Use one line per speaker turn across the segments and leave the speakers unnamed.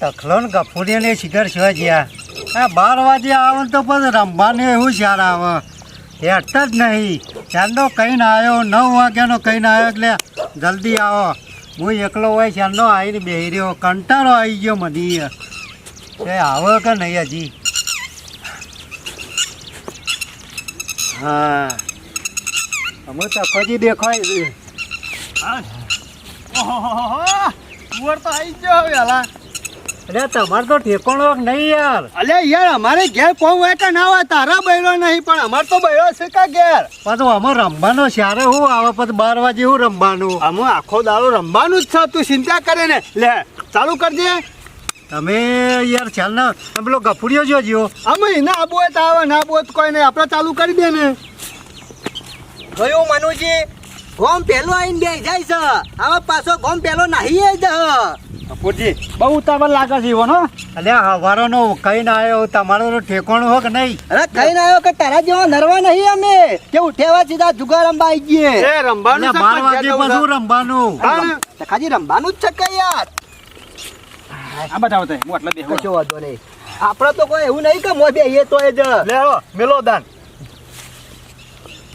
તખલો ને ગફુરીને શિખર છે જ્યાં આ બાર વાગે આવે તો પછી રમવાનું એવું ચાર આવે. હેઠતા જ નહીં. ચાંદો કહીને આવ્યો, નવ વાગ્યાનો કહીને આવ્યો એટલે જલ્દી આવો. હું એકલો હોય ચાંદો આવીને બેહી રહ્યો. કંટાળો આવી ગયો મની એ આવો કે નહીં હજી? હા. અમે તો ખજી દેખાય છે.
કુંવર તો આવી ગયો વેલા
અરે તમારે તો ઠેકોણો નહીં યાર.
અલે યાર અમારે ઘેર કોણ હોય કે ના હોય તારા બૈરો નહીં પણ અમાર તો બૈરો છે કે ઘેર?
પાછો અમે રમવાનો ત્યારે હું આવે પછી બાર વાગે હું રમવાનું.
અમે આખો દાડો રમવાનું જ છે તું ચિંતા કરે ને. લે ચાલુ કરજે.
તમે યાર ચાલ ના તમે પેલો ગફુડીઓ જીઓ
અમે ના આબુ હોય તો આવે ના આબુ હોય તો કોઈ નહીં આપણે ચાલુ કરી દે ને.
કયું મનુજી. ગોમ પેલો આઈને બે જાય છે. હવે પાછો ગોમ પેલો નાહી
કપૂરજી બહુ ઉતાવળ લાગે છે એવો નો
અલ્યા કઈ ના આવ્યો તમારો તો ઠેકોણું હો કે નહીં?
અરે કઈ ના આવ્યો કે તારા જેવા નરવા નહીં અમે. કે ઉઠેવા સીધા જુગાર રમવા આવી ગયે.
એ રમવાનું છે
બાર વાગે પછી
ને?
તો ખાલી રમવાનું જ છે કે યાર.
આ બતાવો તે હું એટલે બેહો.
કશો વાંધો નહીં. આપણે તો કોઈ એવું નહીં કે મો બે એ તો એ જ.
લે મેલો દાન.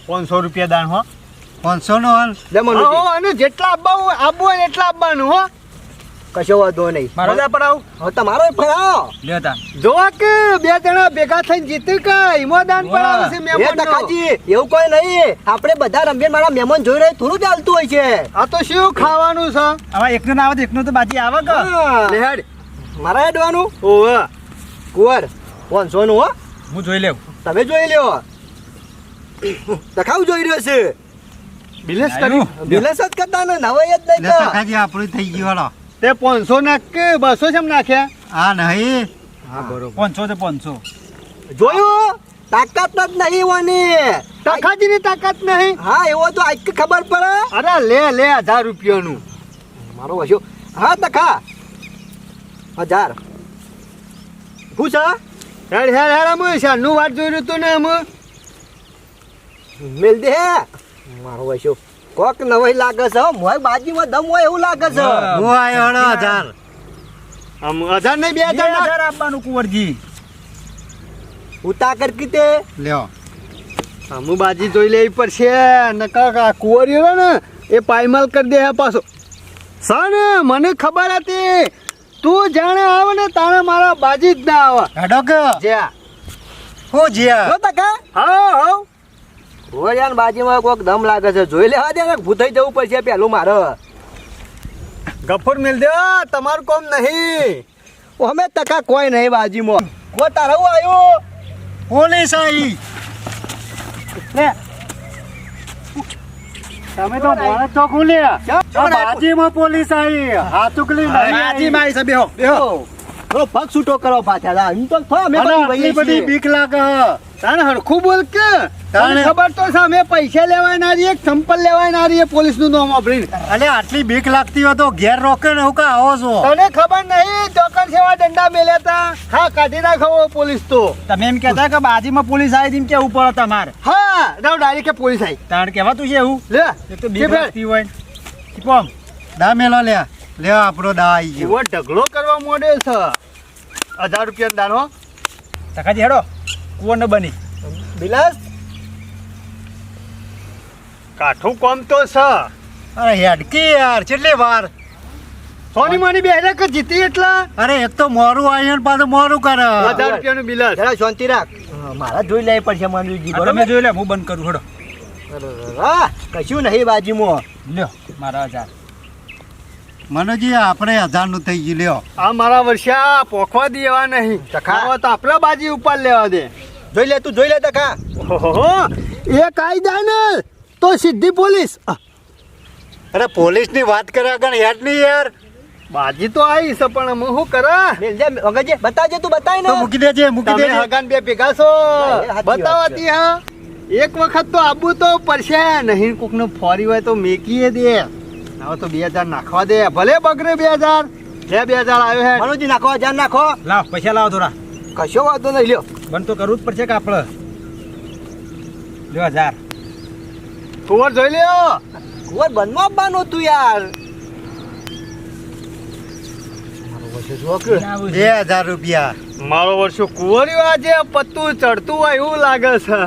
પાંચસો રૂપિયા દાન હો.
પાંચસો નો હાલ
લે મનુજી
હો, અને જેટલા આપવા આપવું હોય એટલા આપવાનું હો.
કશો વાંધો નહીં.
પડાવ
હવે તમારો ફરાવો
લ્યો તા
જોવા કે બે જણા ભેગા થઈને જીતી કે ઈમો દાન
વાહ.
પડાવે છે
એ
મહેમાનનો.
એવું કોઈ નહીં. આપણે બધા રમીએ મારા મહેમાન જોઈ રહ્યા થોડું ચાલતું હોય છે.
આ તો શું ખાવાનું છે?
હવે એકનું ના આવે તો એકનું તો બાજી આવે કે?
હા.
લે હેડ.
મારા હેડવાનું?
ઓવે.
કુંવર પાંચસો નું હો.
હું જોઈ લેવ
તમે જોઈ લ્યો. દખાવ જોઈ રહ્યો છે.
બિલેસ. કર્યું
બિલસ જ કરતા ને નવાઈ જ નહીં
તખાજી આપણું થઈ ગયું હાલો
તે પાંચસો નાખ કે બસો જેમ નાખ્યા
હા નહીં.
હા બરોબર.
પાંચસો તો પાંચસો.
જોયું? તાકાત જ નહીં વાની
તખાજી ની તાકાત નહીં.
હા એવો તો આજ ખબર પડે.
અરે લે લે હજાર રૂપિયાનું.
મારો વસ્યો. હા તખા હજાર. શું છે?
હેડ હેડ હેડ અમે શાનનું વાત જોઈ રહ્યું તું ને અમે
મેલ દે. મારો વૈશો કોક નવાઈ લાગે છે મોય બાજીમાં દમ હોય એવું લાગે છે.
મોય
હું આવ્યો હજાર.
આમ હજાર નહીં બે હજાર
હજાર આપવાનું કુંવરજી.
ઉતાકર કીતે.
લ્યો.
અમુ બાજી જોઈ લેવી પડશે. નકા કા કુંવરીઓ ને એ પાયમાલ કરી દે પાછો. સન મને ખબર હતી. તું જાણે આવે ને તારે મારા બાજી જ ના આવે.
હેડો કે.
જ્યા?
હું જ્યા?
હો તકા
હા હા.
ઓરિયાન બાજીમાં કોક દમ લાગે છે. જોઈ લેવા દે ને ભૂતાઈ જવું પડશે પેલું મારે.
ગફુર મિલ દે તમારું કોમ નહીં.
અમે ટકા કોઈ નહીં બાજીમાં. કો તારા આવ્યું?
પોલીસ આવી લે. તમે તો માણસ તો ખુલ્યા બાજીમાં પોલીસ આવી હાથુકલી
છે. બેહો બેહો.
પગ છૂટો કરો પાછા એમ તો થો અમે બધી
આટલી
વહીએ
બધી
છીએ.
બીક લાગે.
તારે હરખું બોલ કે. તને ખબર તો છે અમે પૈસા લેવાય ના રહીએ સંપલ લેવાય ના રહીએ પોલીસનું નામ વાપરીને.
અલે આટલી બીક લાગતી હોય તો ઘેર રોકે ને હું કા આવો છો?
તને ખબર નહીં ચોકન સેવા દંડા મેલ્યા તા. હા કાઢી નાખો પોલીસ તો.
તમે એમ કહેતા કે બાજીમાં પોલીસ આવી હતી કેવું પડે તમારે?
હા રાવ ડાયરેક્ટ પોલીસ આવી.
તાણ કહેવાતું છે એવું?
લે
એક તો
કે
બીક લાગતી હોય. કોમ
દા મેલો લે લે આપણો દા આવી ગયો.
ઢગલો કરવા મોડે છે. હજાર રૂપિયા દાનો
ટકા હેડો. ને બની.
બિલાસ?
કાઠું કોમ તો છે.
અરે હેડકી યાર કેટલી વાર?
સોની માની બે હજાર જીતી એટલા?
અરે એક તો મોરું આયન પાછું મોરું કરે.
હજાર રૂપિયાનું બિલ.
જરા શાંતિ રાખ. મારા જોઈ લેવી પડશે
માનવી તમે
બરોબર?
જોઈ લે હું બંધ કરું હડો.
હા કશું નહીં બાજીમાં.
લ્યો મારા હજાર.
મનોજી આપણે હજારનું થઈ ગયું લ્યો.
આ મારા વર્ષા પોખવા દેવા નહીં. હવે તો આપણા બાજી ઉપર લેવા દે.
જોઈ લે તું જોઈ લે તકા
ઓહો એ કાયદા ને તો સીધી પોલીસ.
અરે પોલીસની વાત કરે આગળ યાદ નહીં યાર.
બાજી તો આવી છે પણ હું શું કરે?
દે વગરજે તું બતાય ને.
તો મૂકી દેજે મૂકી દેજે.
હગાન બે ભેગા છો. બતાવતી હા? એક વખત તો આબુ તો પડશે નહીં કોકનું ફોરી હોય તો મેકીએ દે. હવે તો બે હજાર નાખવા દે. ભલે બગડે બે હજાર. બે હજાર આવ્યો હે.
મનોજી નાખો હજાર નાખો.
લાવ પૈસા લાવો થોડા.
કશો વાંધો નહીં લ્યો.
બંધ તો કરવું જ પડશે કે આપણે લ્યો હજાર.
કુંવર જોઈ લ્યો.
કુંવર બનવા આપવાનું તું યાર.
બે હજાર રૂપિયા.
મારો વર્ષો કુંવર્યું આજે પત્તું ચડતું હોય એવું લાગે છે.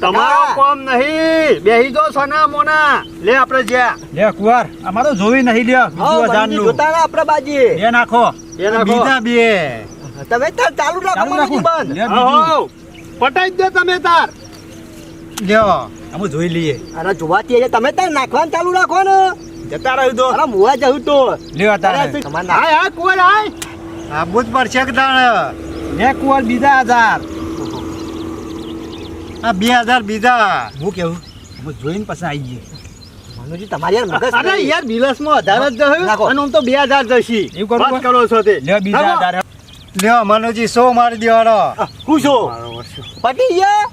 તમારો કોમ નહીં. બેહી જો સના મોના. લે આપણે જ્યાં.
લે કુંવર અમારો જોવી નહીં લ્યો બીજું હજારનું
જોતા આપણે બાજી.
બે
એ નાખો.
બીજા બે.
તમે તાર ચાલુ રાખો
મારું
બંધ.
હો પટાઈ દે તમે તાર.
લ્યો.
અમે જોઈ લઈએ.
અરે જોવાતી છે તમે તાર નાખવાનું ચાલુ રાખો ને.
જતા રહ્યું તો
અરે મુવા જવું તો.
લ્યો
અરે
તારે.
તમારે
હાય હા કુવર હાય.
આબુ જ પડશે કે તાણ
લે કુવર બીજા હજાર.
આ બે હજાર બીજા.
હું કેવું? અમે જોઈને પછી આવી ગઈએ.
મનુજી તમારી યાર મગજ
અરે. યાર બિલસમાં હજાર જ જશે અને હું તો બે હજાર જશી
એવું કરું
વાત કરો છો તે.
લે બીજા હજાર.
લ્યો મનુજી શો મારી દેવાનો?
હું શું? પટી ગયા?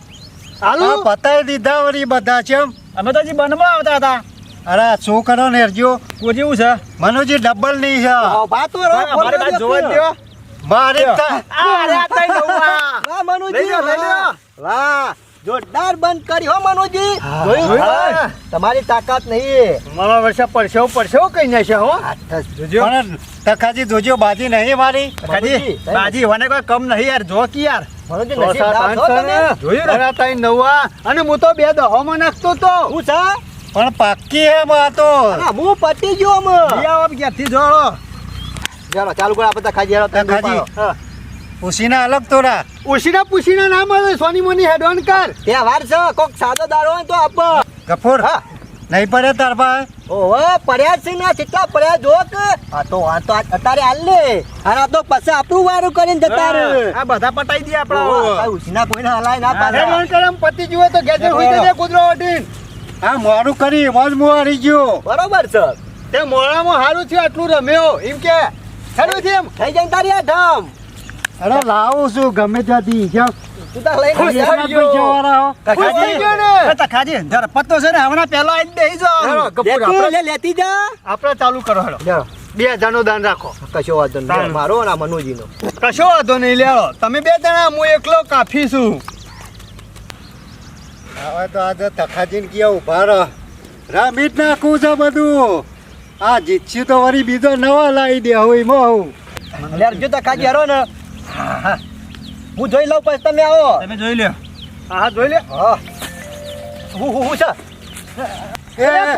હાલો?
આ પતાવી દીધા વળી બધા ચમ
અમે તો હજી બનવા આવતા હતા.
અરે શું કરો ને હરજો.
કોઈ જેવું છે?
મનુજી ડબલ નહીં છે.
કરજો.
જોવા જ
મારે.
વાહ મનુજી. વાહ. જોરદાર બંધ કરી હો મનોજી? તમારી તાકાત નહીં.
મારા વર્ષે પરસેવો પરસેવો કઈ નાખશે હો.
પણ તખાજી જોજો બાજી નહીં મારી.
કાજી બાજી હોને કોઈ કમ નહીં યાર જો કી યાર.
અને હું તો બે દહોમાં નાખતો તો.
હું છે
પણ પાક્કી હે માં તો.
હું પટી ગયો
ક્યાંથી જોડો
ચાલો ચાલુ કરો આપણે ખાજી હેરો તમે
તખાજી. ઉસીના અલગ થોડા
ઉશીના પુશીના ના મળે સોની મોની હેડવાન કર.
તહેવાર છે કોક સાદો દારો હોય તો આપ.
ગફુર
હા.
નહીં પડે તાર પાસે?
ઓહો પડ્યા છે ને કેટલા પડ્યા જોક. આ તો આ તો અત્યારે હાલ લે અને આ તો પછી આપણું વારું કરીને જતા રે
આ બધા પટાઈ દે
આપણા
આપડા
આ ઉછીના કોઈને હલાય ના પાડે.
હેડવાન કર આમ પતિ જુએ તો ગેજે હોઈ જજે કુદરો ઓઢીન.
આ મોરું કરી મોજ મુવારી ગયો.
બરોબર છે.
તે મોળામાં હારું થયું આટલું રમ્યો. એમ કે હેડું છે એમ
થઈ જાય તારી આ ઢમ
અરે લાવું છું ગમે ત્યાંથી
તું તાર લઈને
ગયો.
હો.
ગયો ને?
પત્તો છે ને હમણાં પહેલા આવી દઈ જો
લેતું,
આપણે
લે, લેતી જા.
આપણે ચાલુ કરો હેડો. બે હજારનું દાન રાખો.
કશો વાંધો નહીં. મારો અને મનુજી મનુજીનો.
કશો વાંધો નહીં લેવો તમે બે જણા હું એકલો કાફી છું.
હવે તો આજે તખાજીને ક્યાં ઊભા રહો. રમી જ છે બધું. આ જીતશું તો વળી બીજો નવા લાવી દે હોય મો
લે, જો તખાજી ખાજી ને. હું જોઈ લઉં પછી તમે આવો.
તમે જોઈ લ્યો.
હા જોઈ લ્યો
હા. હું હું હું છે?
આ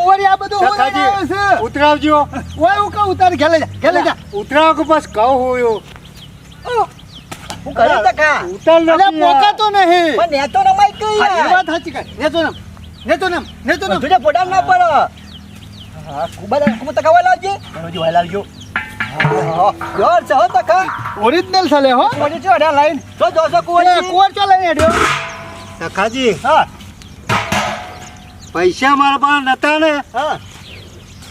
હું.
ઉતરાવજો.
ઓય હું કહું તારે ઘેલે જા ઘેલે જા.
ઉતરાવ કે બસ કહું હું
હું કરી તકા
ઉતાર નથી
નહીં.
પણ નેતો નમાઈ કઈ
હા. વાત સાચી કાંઈ. નેતો નમ નેતો નમ નેતો
તુજે ના પડે. હા તકા હા, જોર છે હો તકા
ઓરિજિનલ ચાલે હો.
મનુજી છે અડા લાઈન? જો જો
જો
કુંવરજી.
કુંવર ચો લઈને હેડ્યો.
તકાજી
હા.
પૈસા મારા પાસે નતા ને?
હા.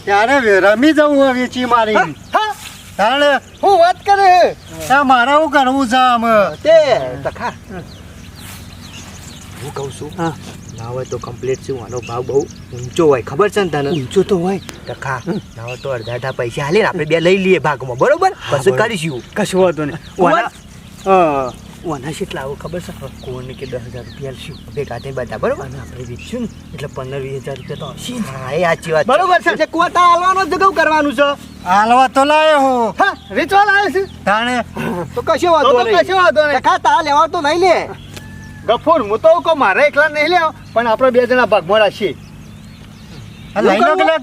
ત્યારે રમી જવું હવે વેચી મારી.
હા
તાણે
હું વાત કરે?
હા મારા હું કરવું છે આમ?
તે તકા હું કહું છું.
હા.
ના હોય તો કમ્પ્લીટ શું? આનો ભાવ બહુ ઊંચો હોય. ખબર છે ને તને? ઊંચો તો હોય. ટકા ના હોય તો અડધા અડધા પૈસા હાલે ને. આપણે બે લઈ લઈએ ભાગમાં. બરોબર? પછી કરીશું.
કશું વાંધો નહીં.
ઓના કેટલા આવું ખબર છે? કોને કે દસ હજાર રૂપિયા આલશું? ભેગા થઈને બધા. બરોબર? અને આપણે વેચશું ને. એટલે પંદર વીસ હજાર રૂપિયા તો હશે હા એ સાચી વાત
બરોબર છે.
કુવાટા હાલવાનો જ જગવ કરવાનું છે?
હાલવા તો લાયો હું.
હા રીચવાલ આવે છે?
તાણે
તો કશો વાંધો નહીં.
કશો વાંધો નહીં.
ખા તા લેવા તો નહીં લે.
ગફુર હું તો કહું મારે એકલા નહીં લેવો પણ આપણે બે જણા ભાગમાં રાખીએ.
લઈ લો કે લે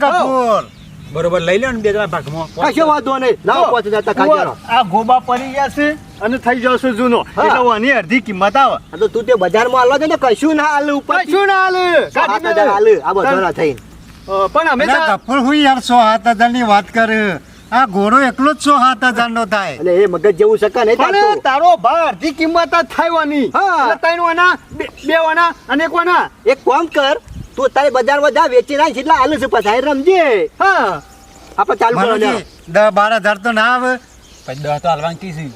બરોબર લઈ લ્યો ને બે જણા ભાગમાં.
કશો વાંધો નહીં. લાવો પાંચ હજાર ટકા
આ ગોબા પડી ગયા છે અને થઈ જશે જૂનો. એટલે આની અડધી કિંમત આવે.
તો તું તે બજારમાં હાલવા દે ને કશું ના હાલે ઉપર
કશું ના હાલે.
સાત હજાર
દે.
આ બધો ના થઈને.
પણ અમે
હું યાર સો સાત હજારની વાત કરે? આ ઘોડો એકલો જ સો હાથ હજારનો થાય.
અને એ મગજ જેવું શકા નહીં
પણ તારો. અડધી કિંમત જ થાયવાની
હા.
એટલે ત્રણ વાના બે વાના અને એક વાના
એક કોમ કર તું તારે બજારમાં જા વેચી નાખ એટલા હાલે છે પછી રમજે.
હા.
આપણે ચાલુ કરવાનું
દસ બાર હજાર તો ના આવે.
પછી દસ તો હાલવાનું કીધી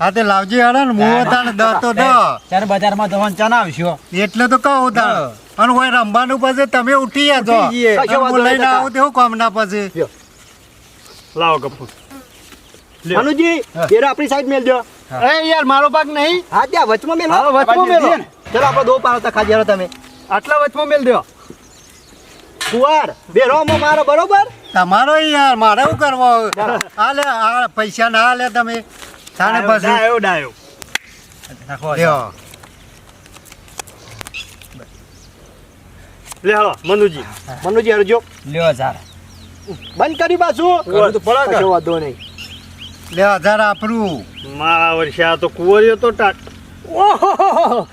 હા તે લાવજી હડે ને હું તાને દસ તો દસ
ત્યારે બજારમાં જવાનું ચા આવશો
એટલે તો કહું તાણ. અને કોઈ રમવાનું પછી તમે ઉઠી જજો લઈને આવું તેવું કામ ના પછી.
લાવો કપૂર.
મનુજી
હા.
આપણી સાઈડ મેલ દો
એ યાર મારો પાક નહીં.
હા ત્યાં વચમાં મેલ.
હા વચમાં મેલ.
ચલો આપણે દો પાડો ખાજી હેરો તમે.
આટલા વચમાં મેલ દો કુવાર બેરોમાં મારો બરોબર?
તમારો યાર મારે શું કરવો? આ લે આ પૈસા ના લે તમે. તાને પછી.
ડાયો ડાયો. નાખો
લ્યો.
લે હાલો મનુજી. મનુજી હરજો
લ્યો ચાર
બંધ કરી પાછું.
પડે
વાંધો નહીં.
લે હજાર આપણું
મારા વર્ષે આ તો કુંવરીઓ તો ટાટ ઓહો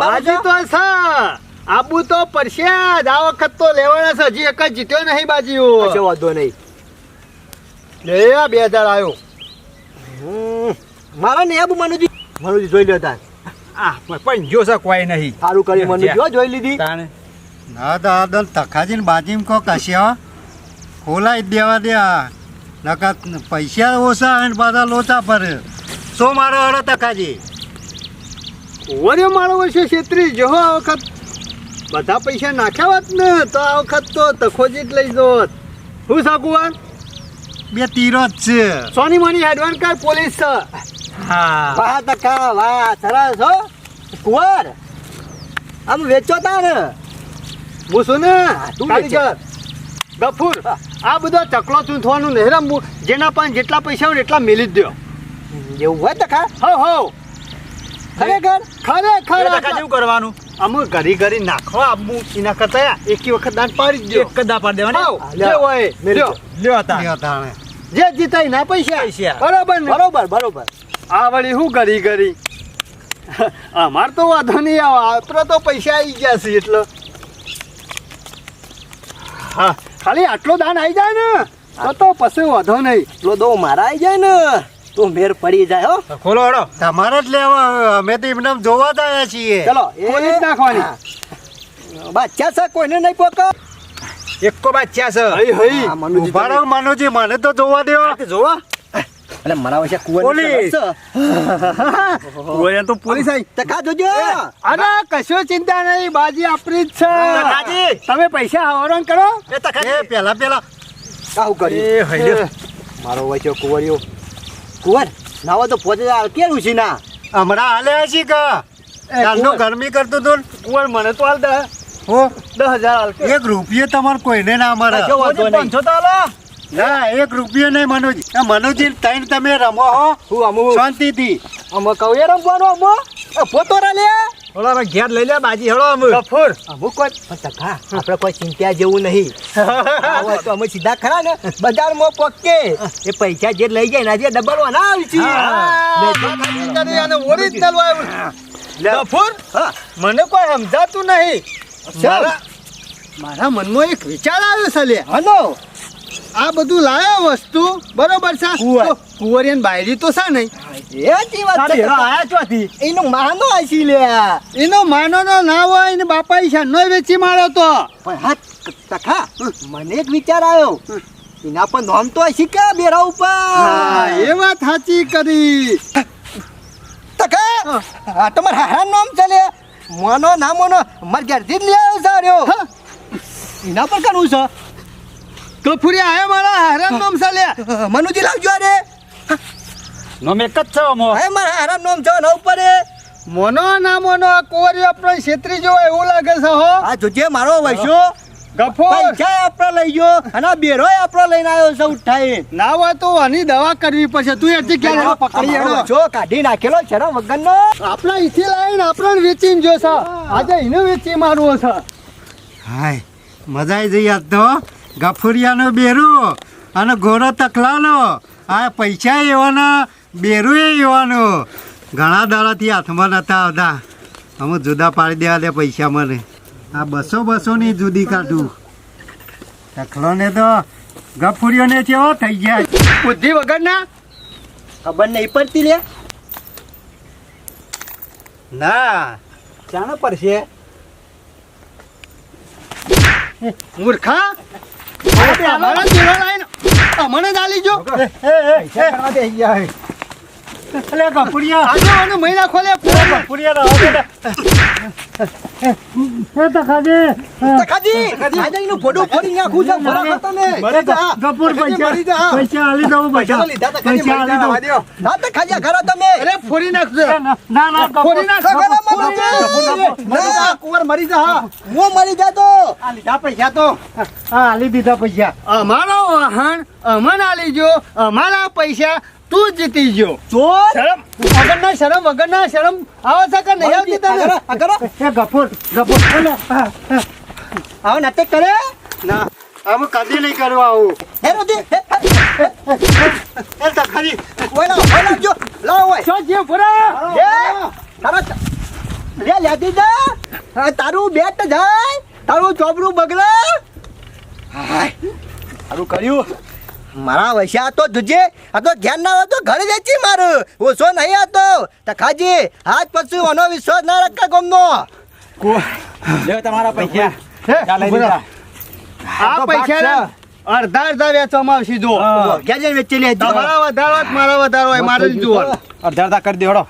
બાજી તો સા આબુ તો પડશે જ. આ વખત તો લેવાના છે. હજી એક જ જીત્યો નહીં બાજીઓ.
કશો વાંધો નહીં.
લે આ બે હજાર આવ્યો
મારા ને આબુ મનુજી મનુજી જોઈ લ્યો તાર.
આ પણ જો છે કોઈ નહીં.
સારું મનુજી જોઈ લીધી.
ના દલ તખાજીને બાજીમાં કો કશ્યા ખોલાઈ જ દેવા દે આ. નકા પૈસા ઓછા અને પાછા લોચા પર શું મારો હડો તકાજી?
ઓરે મારો વર્ષે છેત્રી જો આ વખત બધા પૈસા નાખ્યા હોત ને તો આ વખત તો તખોજી જ લઈ જોત શું સાકુવાન?
બે તીરો જ છે.
સોની મની એડવાન્સ કર પોલીસ છે.
હા.
વાહ તકા વાહ સરસ હો. કુંવર આમ વેચો તાર
હું શું ને?
તું
ગફુર. આ બધો ચકલો ચૂંથવાનું નહીં રમવું જેના પણ જેટલા પૈસા હોય એટલા મેલી જ દ્યો.
એવું હોય દખા
હો હો.
ખરેખર?
ખરેખર
જેવું કરવાનું?
અમુક ઘરી ઘરી નાખવા આબુ એના કરતા એકી વખત દાંત પાડી દો
એક દાંત દા પાડી દેવાની?
જે હોય લ્યો.
લ્યો
હતા.
જે જીતાય ના પૈસા.
પૈસા.
બરોબર
બરોબર બરોબર.
આ વળી શું કરી કરી અમાર તો વાંધો નહીં આવે. આપણે તો પૈસા આવી ગયા છે એટલે. હા. ખાલી આટલો દાન આવી જાય ને તો તો પછી વધો નહીં.
એટલો દો મારા આવી જાય ને તો મેર પડી જાય હો.
ખોલો હડો.
તમારે જ લેવા અમે તો એમને જોવા જ આવ્યા છીએ.
ચલો
ખોલી જ નાખવાની.
બાચ્યા છે કોઈને નહીં પોક?
એકો બાચ્યા છે.
હઈ હઈ.
આ મનુજી
ઊભા રહો મનુજી મને તો જોવા દેવા
જોવા.
એટલે મારા વચ્ચે કુંવર
પોલીસ.
તો પોલીસ આવી
ટકા જોજો?
અરે કશો ચિંતા નહીં બાજી આપણી જ છે. તમે પૈસા આવરણ કરો.
એ તકા
એ પેલા પેલા.
કાઉ કરી
એ હૈયો.
મારો વચ્ચે કુંવરિયો. કુંવર નાવા તો પોતે કેવું છે ના?
હમણાં હાલે છે કા? ચાલનું ગરમી કરતું હતું ને.
કુંવર મને તો હાલ દે
હો?
દસ હજાર
એક રૂપિયો તમારે કોઈને ના મળે.
પાંચસો તો હાલો.
ના એક રૂપિયો નહીં મનુજી. મનોજી મનુજી તમે રમો હો.
હું અમુ
શાંતિથી.
અમે કહું એ રમવાનો અમો પોતો રા લે.
હળો અમે ઘેર લઈ લે બાજી હળો અમે
ગફુર
અમુ કોઈ ટકા આપણે કોઈ ચિંતા જેવું નહીં. આવો તો અમે સીધા ખરા ને બજારમાં પોકે. એ પૈસા જે લઈ જાય ને આજે ડબલ વાના આવી છે.
ઓરિજિનલ વાયુ ગફુર મને કોઈ સમજાતું નહીં. મારા મારા મનમાં એક વિચાર આવ્યો છે લે.
હલો.
આ બધું લાયા વસ્તુ? બરોબર છે? કુંવરિયન બાયરી તો છે નહીં.
એ જી વાત છે.
આયા ચોથી
એનો માનો આસી લે.
એનો માનો નો ના હોય ને બાપા ઈ શાનો વેચી માર્યો તો.
પણ હા તખા મને એક વિચાર આવ્યો. એના પર નોમ તો આસી કે બેરા
હા
ઉપર
એ વાત સાચી કરી.
તખા આ તમાર હારા નામ ચાલે મોનો ના મોનો માર ઘેરથી જ લઈ આવ્યો સાર્યો
હા.
એના પર કરવું છે.
કફુરી આયો મારા હરામ નામ સાલે.
મનુજી લાવજો રે
નોમ એક જ છે મો
હે મારા હરામ નામ છે ન ઉપર.
મોનો ના મોનો કોરી આપણે છેતરી જો એવું લાગે છે હો.
આ જોજે મારો વૈશો
ગફો
પૈસા આપણે લઈ ગયો અને આ બેરો આપણો લઈને આવ્યો છે ઉઠાઈ.
ના હોય તો આની દવા કરવી પડશે. તું એથી ક્યાં પકડી હેડો.
કાઢી નાખેલો શરમ વગરનો.
આપણા લાવીને આપણને વેચીને જોશે. આજે એને વેચી મારવો છે.
હાય મજા આવી જઈ આજ તો. ગફુરિયાનો બેરું અને ઘોડો તકલાનો. આ પૈસા એવાના બેરું એવાનું. ઘણા દાડાથી હાથમાં નતા આવતા. અમે જુદા પાડી દેવા દે પૈસા મને. આ બસો બસોની જુદી કાઢું. તકલોને તો ગફુરીઓને કેવો થઈ ગયા
બુદ્ધિ વગરના?
ખબર નહીં પડતી લે.
ના.
ચાનો પડશે
મૂર્ખા? અમારા જેવા લાવીને અમને જ આલી જો.
એટલે ગફુરિયા
આજે આને મહિના ખોલે. પૂરા
પુરિયા રહો એ તો ખાજે
તખાજી આજાઈનું ભોડું ફોડી નાખું છે ભરા તમે
મરી જા. ગફુર પૈસા પૈસા આલી દઉં પૈસા પૈસા આલી દઉં.
હા તો ખાજા ખરો તમે.
અરે ફોડી નાખજો.
ના ના
ફોડી નાખ
ગફુર, ગફુર,
ના, કુંવર મરી જા હા.
મરી જાતો
આ લીધા પૈસા તો. હા આલી દીધા પૈસા.
અમારો વાહન અમને આલી જો અમારા પૈસા તું જીતી ગયો.
ચોર
શરમ. વગરના શરમ વગરના શરમ. આવે કે નહીં? આવતી તને
આ કરો
એ ગફુર ગફુર. હા, હા.
આવો નાટક કરે?
ના. હવે કદી નહીં કરવા આવું.
હે રોજી? હે, હે,
તો ખરી
ઓય લાવો, ઓય. લાવજો. લાવો ઓય.
છે ફુરા
લે, તારો ચ- લે, લેતી જા. તારું બેટ જાય. તારું ચોપડું બગડે. હાય, તારું કર્યું. મારા વૈસા તો જુજે આ તો ધ્યાન ના હોય તો ઘરે જઈ મારું. ઓછો નહીં આતો તખાજી આજ પછી ઓનો વિશ્વાસ ના રાખા ગમનો.
લે તમારા પૈસા.
આ પૈસા અડધા અડધા વેચવામાં આવશે જો.
ક્યાં જઈને વેચી લે
તમારા વધારો મારા વધારો હોય મારે જ જોવાનું
અડધા અડધા કરી દેવડો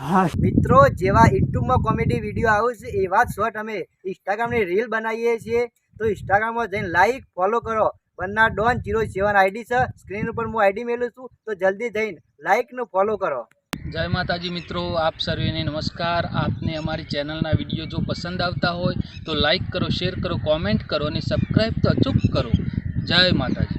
મિત્રો જેવા યુટ્યુબમાં કોમેડી વીડિયો આવે છે એવા જ શોર્ટ અમે ઇન્સ્ટાગ્રામની રીલ બનાવીએ છીએ. તો ઇન્સ્ટાગ્રામમાં જઈને લાઈક ફોલો કરો. બન્ના ડોન જીરો સેવન આઈડી છે. સ્ક્રીન ઉપર હું આઈડી મેલું છું. તો જલ્દી જઈને લાઇકનું ફોલો કરો.
જય માતાજી મિત્રો, આપ સર્વેને નમસ્કાર. આપને અમારી ચેનલના વીડિયો જો પસંદ આવતા હોય તો લાઇક કરો શેર કરો કોમેન્ટ કરો અને સબસ્ક્રાઈબ તો અચૂક કરો. જય માતાજી.